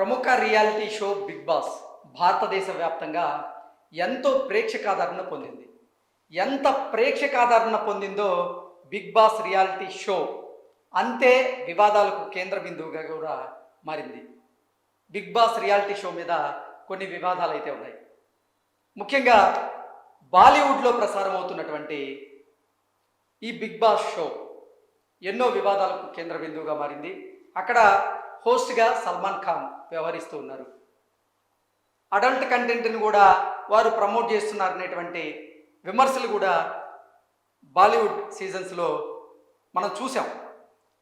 ప్రముఖ reality show big boss భారతదేశ వ్యాప్తంగా ఎంతో ప్రేక్షకాదరణ పొందింది. ఎంత ప్రేక్షకాదరణ పొందిందో బిగ్ బాస్ రియాలిటీ షో అంతే వివాదాలకు కేంద్ర బిందువుగా కూడా మారింది. బిగ్ బాస్ రియాలిటీ షో మీద కొన్ని వివాదాలు అయితే ఉన్నాయి. ముఖ్యంగా బాలీవుడ్లో ప్రసారం అవుతున్నటువంటి ఈ బిగ్ బాస్ షో ఎన్నో వివాదాలకు కేంద్ర బిందువుగా మారింది. అక్కడ హోస్ట్గా సల్మాన్ ఖాన్ వ్యవహరిస్తూ ఉన్నారు. అడల్ట్ కంటెంట్ని కూడా వారు ప్రమోట్ చేస్తున్నారు అనేటువంటి విమర్శలు కూడా బాలీవుడ్ సీజన్స్లో మనం చూసాం.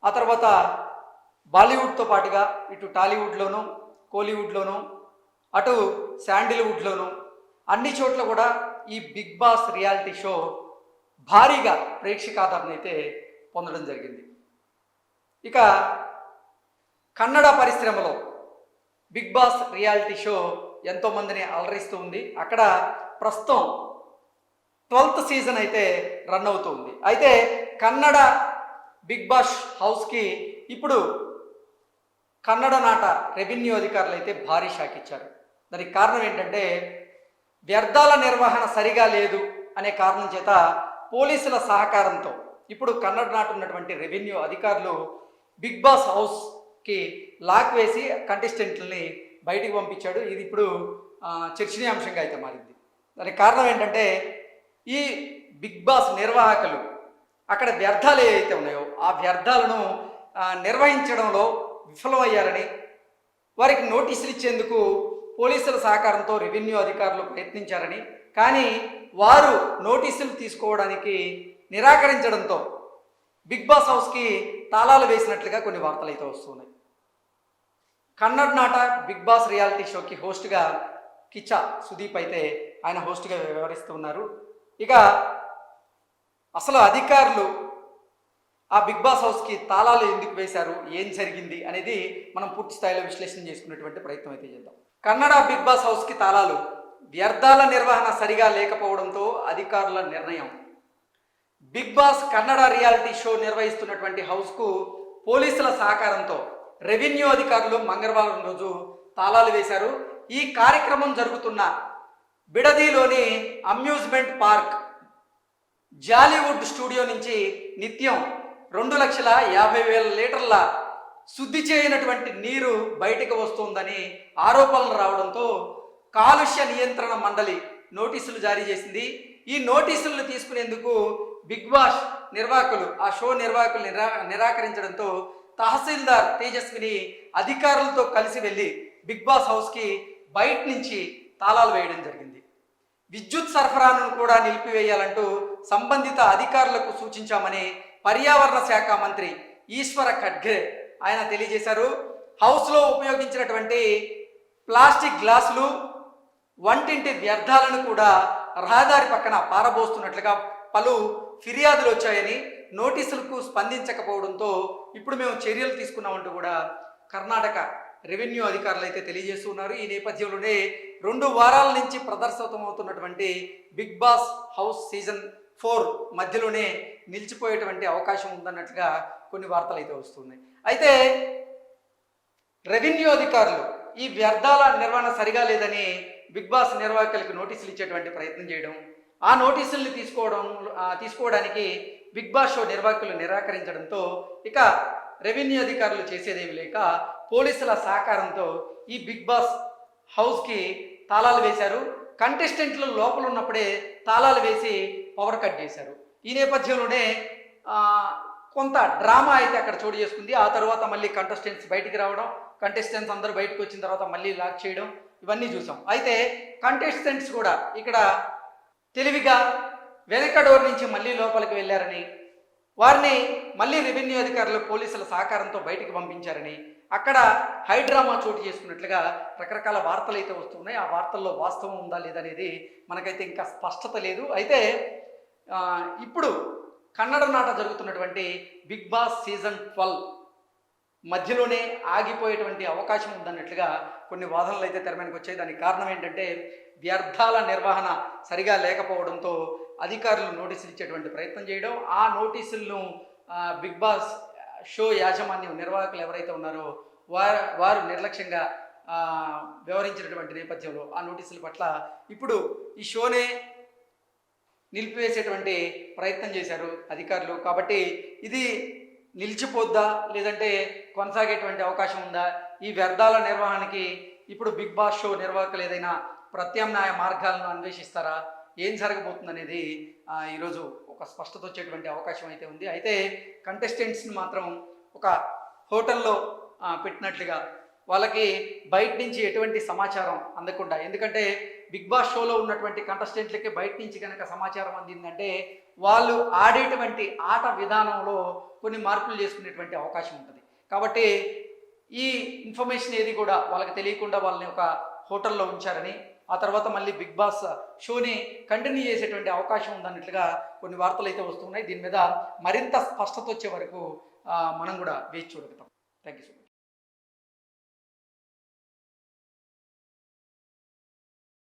ఆ తర్వాత బాలీవుడ్తో పాటుగా ఇటు టాలీవుడ్లోనూ కోలీవుడ్లోనూ అటు శాండిల్వుడ్లోనూ అన్ని చోట్ల కూడా ఈ బిగ్ బాస్ రియాలిటీ షో భారీగా ప్రేక్షకాదరణ అయితే పొందడం జరిగింది. ఇక కన్నడ పరిశ్రమలో బిగ్ బాస్ రియాలిటీ షో ఎంతోమందిని అలరిస్తూ ఉంది. అక్కడ ప్రస్తుతం ట్వెల్త్ సీజన్ అయితే రన్ అవుతూ ఉంది అయితే కన్నడ బిగ్ బాస్ హౌస్కి ఇప్పుడు కన్నడ నాట రెవెన్యూ అధికారులు అయితే భారీ షాక్ ఇచ్చారు. దానికి కారణం ఏంటంటే వ్యర్థాల నిర్వహణ సరిగా లేదు అనే కారణం చేత పోలీసుల సహకారంతో ఇప్పుడు కన్నడ నాట ఉన్నటువంటి రెవెన్యూ అధికారులు బిగ్ బాస్ హౌస్ కి లాక్ వేసి కంటెస్టెంట్లని బయటికి పంపించాడు. ఇది ఇప్పుడు చర్చనీయాంశంగా అయితే మారింది. దానికి కారణం ఏంటంటే ఈ బిగ్ బాస్ నిర్వాహకులు అక్కడ వ్యర్థాలు ఏవైతే ఉన్నాయో ఆ వ్యర్థాలను నిర్వహించడంలో విఫలమయ్యారని వారికి నోటీసులు ఇచ్చేందుకు పోలీసుల సహకారంతో రెవెన్యూ అధికారులు ప్రయత్నించారని కానీ వారు నోటీసులు తీసుకోవడానికి నిరాకరించడంతో బిగ్ బాస్ హౌస్కి తాళాలు వేసినట్లుగా కొన్ని వార్తలు అయితే వస్తున్నాయి. కన్నడ నాట బిగ్ బాస్ రియాలిటీ షోకి హోస్ట్గా కిచ్చా సుదీప్ అయితే ఆయన హోస్ట్గా వ్యవహరిస్తూ ఉన్నారు. ఇక అసలు అధికారులు ఆ బిగ్ బాస్ హౌస్కి తాళాలు ఎందుకు వేశారు? ఏం జరిగింది? అనేది మనం పూర్తి స్థాయిలో విశ్లేషణ చేసుకునేటువంటి ప్రయత్నం అయితే చేద్దాం. కన్నడ బిగ్ బాస్ హౌస్కి తాళాలు వ్యర్థాల నిర్వహణ సరిగా లేకపోవడంతో అధికారుల నిర్ణయం. Big boss Kannada reality show నిర్వహిస్తున్నటువంటి హౌస్కు పోలీసుల సహకారంతో రెవెన్యూ అధికారులు మంగళవారం రోజు తాళాలు వేశారు. ఈ కార్యక్రమం జరుగుతున్న బిడదీలోని అమ్యూజ్మెంట్ పార్క్ జాలీవుడ్ స్టూడియో నుంచి నిత్యం రెండు లక్షల యాభై వేల లీటర్ల శుద్ధి చేయనటువంటి నీరు బయటకు వస్తుందని ఆరోపణలు రావడంతో కాలుష్య నియంత్రణ మండలి నోటీసులు జారీ చేసింది. ఈ నోటీసులను తీసుకునేందుకు బిగ్ బాష్ నిర్వాహకులు ఆ షో నిర్వాహకులు నిరా నిరాకరించడంతో తహసీల్దార్ తేజస్విని అధికారులతో కలిసి వెళ్ళి బిగ్ బాస్ హౌస్కి బయట నుంచి తాళాలు వేయడం జరిగింది. విద్యుత్ సరఫరాను కూడా నిలిపివేయాలంటూ సంబంధిత అధికారులకు సూచించామని పర్యావరణ శాఖ మంత్రి ఈశ్వర ఖడ్గే ఆయన తెలియజేశారు. హౌస్లో ఉపయోగించినటువంటి ప్లాస్టిక్ గ్లాసులు వంటింటి వ్యర్థాలను కూడా రహదారి పక్కన పారబోస్తున్నట్లుగా పలు ఫిర్యాదులు వచ్చాయని నోటీసులకు స్పందించకపోవడంతో ఇప్పుడు మేము చర్యలు తీసుకున్నామంటూ కూడా కర్ణాటక రెవెన్యూ అధికారులు అయితే తెలియజేస్తున్నారు ఈ నేపథ్యంలోనే రెండు వారాల నుంచి ప్రదర్శితమవుతున్నటువంటి big boss house season four మధ్యలోనే నిలిచిపోయేటువంటి అవకాశం ఉందన్నట్లుగా కొన్ని వార్తలు అయితే వస్తున్నాయి. అయితే రెవెన్యూ అధికారులు ఈ వ్యర్థాల నిర్వహణ సరిగా లేదని బిగ్ బాస్ నిర్వాహకులకు నోటీసులు ఇచ్చేటువంటి ప్రయత్నం చేయడం ఆ నోటీసుల్ని తీసుకోవడం తీసుకోవడానికి బిగ్ బాస్ షో నిర్వాహకులు నిరాకరించడంతో ఇక రెవెన్యూ అధికారులు చేసేదేమి లేక పోలీసుల సహకారంతో ఈ బిగ్ బాస్ హౌస్కి తాళాలు వేశారు. కంటెస్టెంట్లు లోపల ఉన్నప్పుడే తాళాలు వేసి పవర్ కట్ చేశారు. ఈ నేపథ్యంలోనే కొంత డ్రామా అయితే అక్కడ చోటు చేసుకుంది. ఆ తర్వాత మళ్ళీ కంటెస్టెంట్స్ బయటికి రావడం కంటెస్టెంట్స్ అందరూ బయటకు వచ్చిన తర్వాత మళ్ళీ లాక్ చేయడం ఇవన్నీ చూసాం. అయితే కంటెస్టెంట్స్ కూడా ఇక్కడ తెలివిగా వెనక డోర్ నుంచి మళ్ళీ లోపలికి వెళ్ళారని వారిని మళ్ళీ రెవెన్యూ అధికారులు పోలీసుల సహకారంతో బయటికి పంపించారని అక్కడ హైడ్రామా చోటు చేసుకున్నట్లుగా రకరకాల వార్తలు అయితే వస్తున్నాయి. ఆ వార్తల్లో వాస్తవం ఉందా లేదనేది మనకైతే ఇంకా స్పష్టత లేదు. అయితే ఇప్పుడు కన్నడ నాట జరుగుతున్నటువంటి బిగ్ బాస్ సీజన్ ట్వెల్వ్ మధ్యలోనే ఆగిపోయేటువంటి అవకాశం ఉందన్నట్లుగా కొన్ని వాదనలు అయితే తెర వచ్చాయి. దానికి కారణం ఏంటంటే వ్యర్థాల నిర్వహణ సరిగా లేకపోవడంతో అధికారులు నోటీసులు ఇచ్చేటువంటి ప్రయత్నం చేయడం ఆ నోటీసులను బిగ్ బాస్ షో యాజమాన్యం నిర్వాహకులు ఎవరైతే ఉన్నారో వారు వారు నిర్లక్ష్యంగా వ్యవహరించినటువంటి నేపథ్యంలో ఆ నోటీసుల పట్ల ఇప్పుడు ఈ షోనే నిలిపివేసేటువంటి ప్రయత్నం చేశారు అధికారులు. కాబట్టి ఇది నిలిచిపోద్దా లేదంటే కొనసాగేటువంటి అవకాశం ఉందా? ఈ వ్యర్థాల నిర్వహణకి ఇప్పుడు బిగ్ బాస్ షో నిర్వాహకులు ఏదైనా ప్రత్యామ్నాయ మార్గాలను అన్వేషిస్తారా? ఏం జరగబోతుంది అనేది ఈరోజు ఒక స్పష్టత వచ్చేటువంటి అవకాశం అయితే ఉంది. అయితే కంటెస్టెంట్స్ని మాత్రం ఒక హోటల్లో పెట్టినట్లుగా వాళ్ళకి బయట నుంచి ఎటువంటి సమాచారం అందకుండా ఎందుకంటే బిగ్ బాస్ షోలో ఉన్నటువంటి కంటెస్టెంట్లకి బయట నుంచి కనుక సమాచారం అందిందంటే వాళ్ళు ఆడేటువంటి ఆట విధానంలో కొన్ని మార్పులు చేసుకునేటువంటి అవకాశం ఉంటుంది. కాబట్టి ఈ ఇన్ఫర్మేషన్ ఏది కూడా వాళ్ళకి తెలియకుండా వాళ్ళని ఒక హోటల్లో ఉంచారని ఆ తర్వాత మళ్ళీ బిగ్ బాస్ షోని కంటిన్యూ చేసేటువంటి అవకాశం ఉందన్నట్లుగా కొన్ని వార్తలు అయితే వస్తున్నాయి. దీని మీద మరింత స్పష్టత వచ్చే వరకు మనం కూడా వేచి చూడగలుగుతాం. Thank you so much